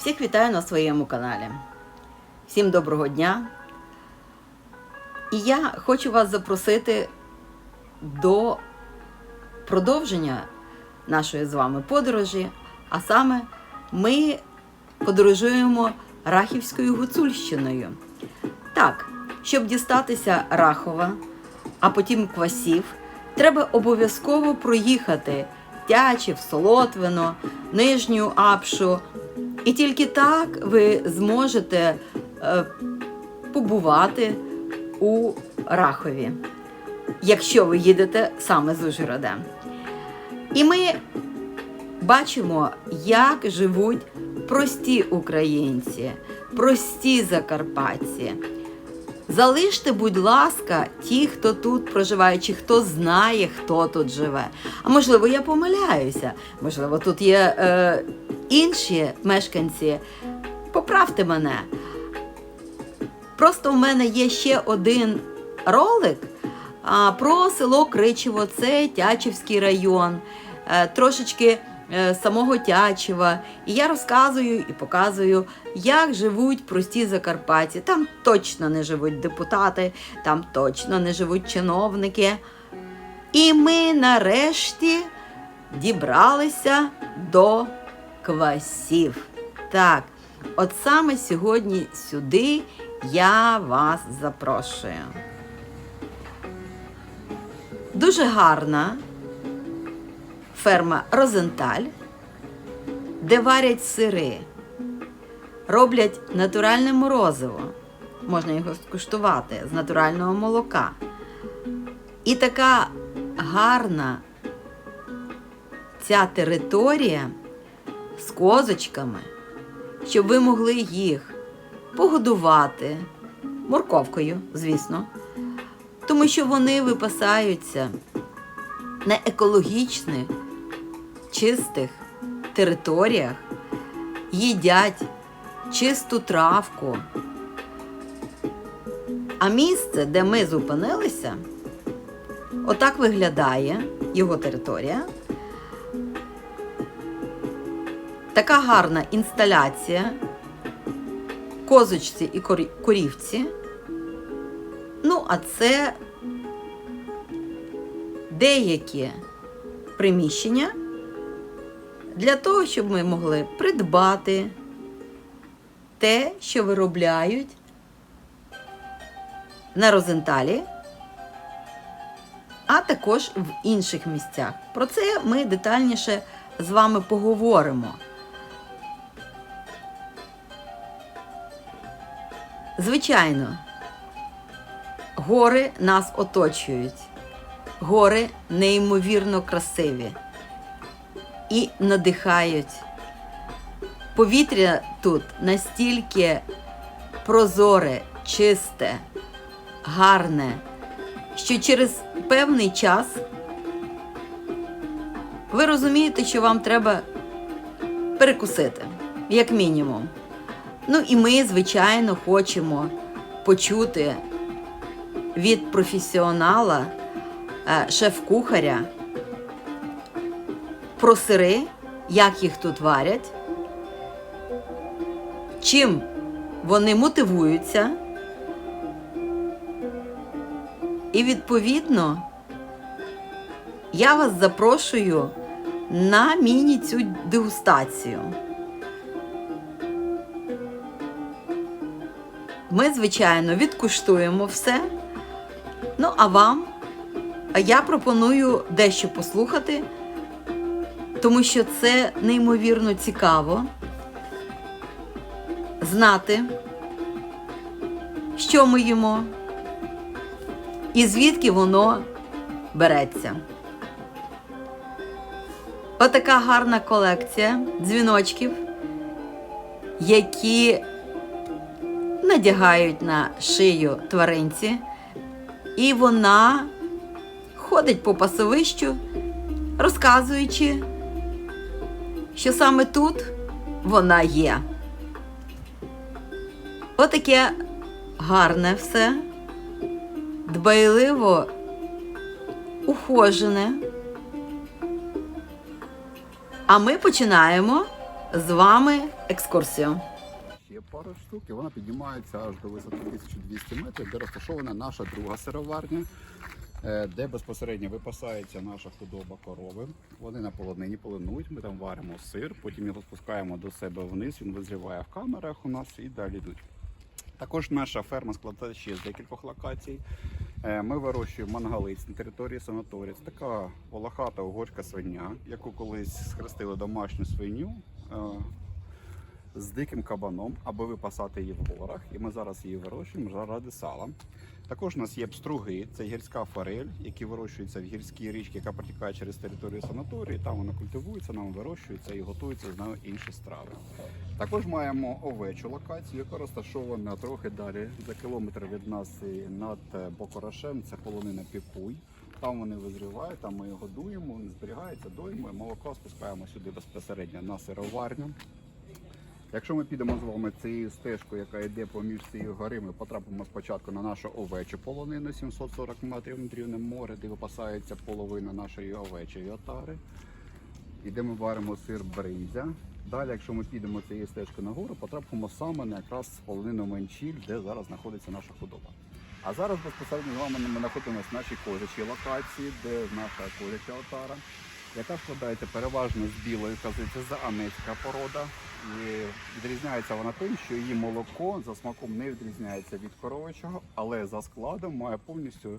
Всіх вітаю на своєму каналі. Всім доброго дня. І я хочу вас запросити до продовження нашої з вами подорожі. А саме ми подорожуємо Рахівською Гуцульщиною. Так, щоб дістатися Рахова, а потім Квасів, треба обов'язково проїхати Тячів, Солотвино, Нижню Апшу. І тільки так ви зможете е, побувати у Рахові, якщо ви їдете саме з Ужгорода. І ми бачимо, як живуть прості українці, прості закарпатці. Залиште, будь ласка, ті, хто тут проживає, чи хто знає, хто тут живе. А можливо, я помиляюся, можливо, тут є е, інші мешканці. Поправте мене. Просто в мене є ще один ролик про село Кричево, це Тячівський район, е, трошечки е, самого Тячева. І я розказую і показую, як живуть прості закарпатці. Там точно не живуть депутати, там точно не живуть чиновники. І ми нарешті дібралися до квасів. Так, от саме сьогодні сюди я вас запрошую. Дуже гарна ферма Розенталь, де варять сири, роблять натуральне морозиво. Можна його скуштувати з натурального молока. І така гарна ця територія з козочками, щоб ви могли їх погодувати морковкою, звісно, тому що вони випасаються на екологічних, чистих територіях, їдять чисту травку. А місце, де ми зупинилися, отак виглядає його територія. Така гарна інсталяція, козочці і корі- корівці. Ну, а це деякі приміщення для того, щоб ми могли придбати те, що виробляють на Розенталі, а також в інших місцях. Про це ми детальніше з вами поговоримо. Звичайно, гори нас оточують. Гори неймовірно красиві і надихають. Повітря тут настільки прозоре, чисте, гарне, що через певний час ви розумієте, що вам треба перекусити, як мінімум. Ну і ми, звичайно, хочемо почути від професіонала, е, шеф-кухаря про сири, як їх тут варять, чим вони мотивуються. І відповідно я вас запрошую на міні цю дегустацію. Ми, звичайно, відкуштуємо все. Ну, а вам я пропоную дещо послухати, тому що це неймовірно цікаво знати, що ми їмо і звідки воно береться. Отака гарна колекція дзвіночків, які надягають на шию тваринці, і вона ходить по пасовищу, розказуючи, що саме тут вона є. Отаке гарне все, дбайливо ухожене. А ми починаємо з вами екскурсію. Ще пару штук, і вона піднімається аж до висоти 1200 метрів, де розташована наша друга сироварня, е, де безпосередньо випасається наша худоба корови. Вони на полонині полинують, ми там варимо сир, потім його спускаємо до себе вниз, він визріває в камерах у нас і далі йдуть. Також наша ферма складається ще з декількох локацій. Е, Ми вирощуємо мангалиць на території санаторію. Це така волохата угорська свиня, яку колись схрестили домашню свиню е, з диким кабаном, аби випасати її в горах. І ми зараз її вирощуємо заради сала. Також у нас є пструги, це гірська форель, які вирощуються в гірській річці, яка протікає через територію санаторії. Там вона культивується, нам вирощується і готується з нею інші страви. Також маємо овечу локацію, яка розташована трохи далі за кілометр від нас над е, Бокорошем. Це полонина Пікуй. Там вони визрівають, там ми їх годуємо, вони зберігаються, доїмо, молоко спускаємо сюди безпосередньо на сироварню. Якщо ми підемо з вами цією стежкою, яка йде поміж цією гори, ми потрапимо спочатку на нашу овечу полонину 740 метрів над рівнем моря, де випасається половина нашої овечої отари. І де ми варимо сир бринзя. Далі, якщо ми підемо цією стежкою нагору, потрапимо саме на якраз полонину Менчіль, де зараз знаходиться наша худоба. А зараз безпосередньо з вами ми знаходимося в нашій козячій локації, де наша козяча отара, яка складається переважно з білої кози, це заамецька порода. І відрізняється вона тим, що її молоко за смаком не відрізняється від коровичого, але за складом має повністю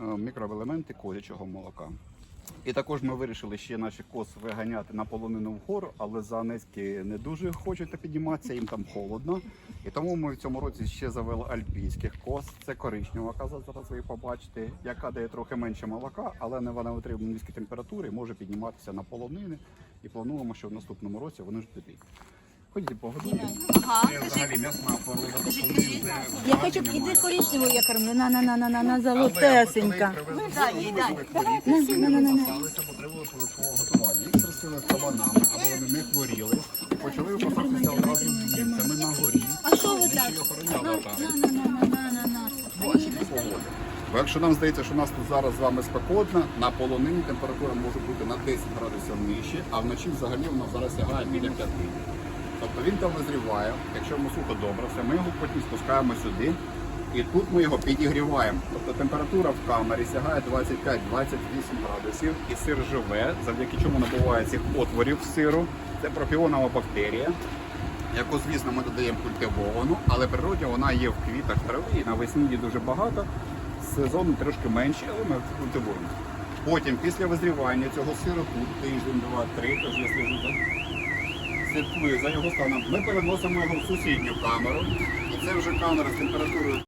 е, мікроелементи козячого молока. І також ми вирішили ще наші коз виганяти на полонину вгору, але заанецькі не дуже хочуть підніматися, їм там холодно. І тому ми в цьому році ще завели альпійських коз. Це коричнева коза, зараз ви побачите, яка дає трохи менше молока, але не вона витримує низькі температури може підніматися на полонини. І плануємо, що в наступному році вони ж підуть. Ходіть взагалі м'ясна порода. тобто вони вже Я хочу немає. іди коричневу, я кормлю. На на на на на на золотесенька. Запасалися потребою свого готування. Їх хрестили кабанами, або вони не хворіли. Почали випасатися одразу з дівцями на горі. А що ви так? отари. На на на на на на. Бо якщо нам здається, що у нас тут зараз з вами спекотно, на полонині температура може бути на 10 градусів нижче, а вночі взагалі вона зараз сягає біля 5. Тобто він там визріває, якщо йому сухо добре, все, ми його потім спускаємо сюди. І тут ми його підігріваємо. Тобто температура в камері сягає 25-28 градусів, і сир живе, завдяки чому набуває цих отворів сиру. Це пропіонова бактерія, яку, звісно, ми додаємо культивовану, але природі вона є в квітах трави і навесні її дуже багато. Сезону трошки менше, але ми культивуємо. Потім, після визрівання цього сиру, тут тиждень, два, три, тож якщо слідкує за його станом, ми переносимо його в сусідню камеру. І це вже камера з температурою